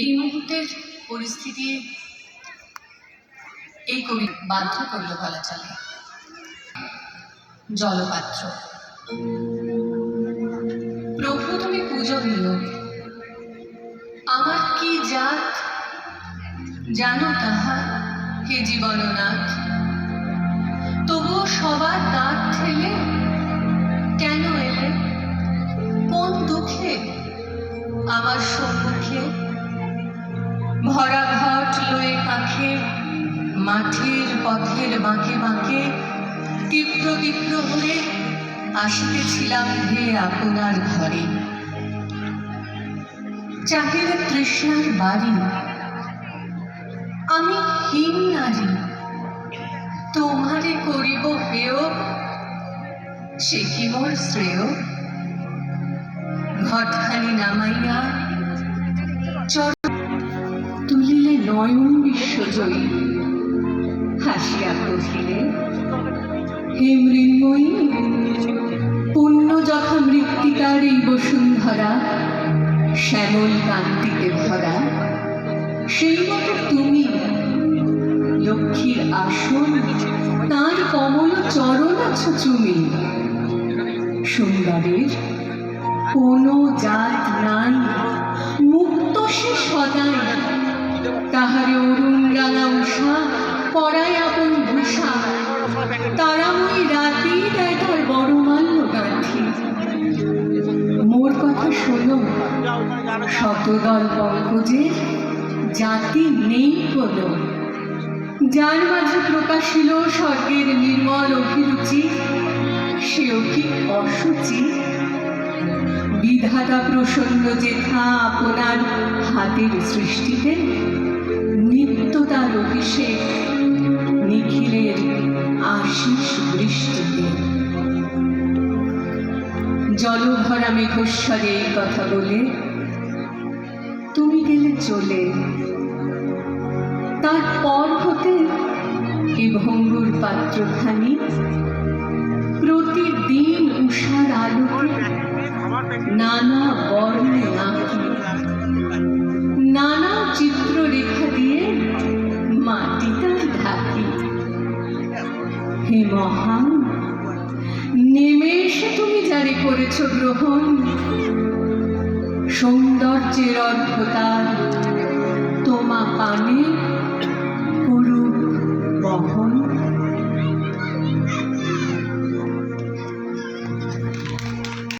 এই মুহূর্তের পরিস্থিতি এই কবি বাধ্য করল বলা চলে। জলপাত্র। প্রভু, তুমি পূজনীয়। আমার কি জাত জানো তাহা হে জীবননাথ? তবুও সবার দাঁত ঠেলে কেন এলে? কোন দুঃখে আমার সম্মুখে ভরা ঘট লয়ে পাখে, মাঠের পথের বাঁকে বাঁকে, তীব্র তীব্র হয়ে আসিতেছিলাম হে আপনার ঘরে। চাহির তৃষ্ণার বাড়ি, আমি হীন নারী, তোমারে করিব হেয়, সে কি মোর শ্রেয়? ঘটখানি নামাইয়া নয়ন বিশ্বজয়ী। হাসিয়া কহিলে হে মৃন্ময়ী, পুণ্য যথা মৃত্তিকার এই বসুন্ধরা, শ্যামল কান্তিতে ভরা। সেই মতো তুমি, লক্ষ্মীর আসন, তার কমল চরণ আছো তুমি। সুন্দরের কোনো জাত নাই, মুক্ত সে সদাই। তাহারে অরুণ রাঙা উষা পড়ায় আপন ভূষা। তারাময়ী রাতি দেয় তার বড় মাল্য গান্ধী। মোর কথা শোনো, শতদল পঙ্কজে জাতি নেই কোনো। যার মাঝে প্রকাশিল স্বর্গের নির্মল অভিরুচি, সেও কি অসুচি? বিধাতা প্রসন্ন যেথা আপনার হাতের সৃষ্টিতে নিত্য তার অভিষেক নিখিলের আশিস বৃষ্টিতে। জলভরা মেঘস্বরে এই কথা বলে, তুমি গেলে চলে। তারপর হতে এ ভঙ্গুর পাত্রখানি প্রতিদিন উষার আলোকে নানা বর্ণে আঁকি। নানা চিত্র রেখা দিয়ে মাটিটা ঢাকি। হে মহান, নেমে এসে তুমি জারি করেছ গ্রহণ। সৌন্দর্যের অদ্ভুতার তোমা পানে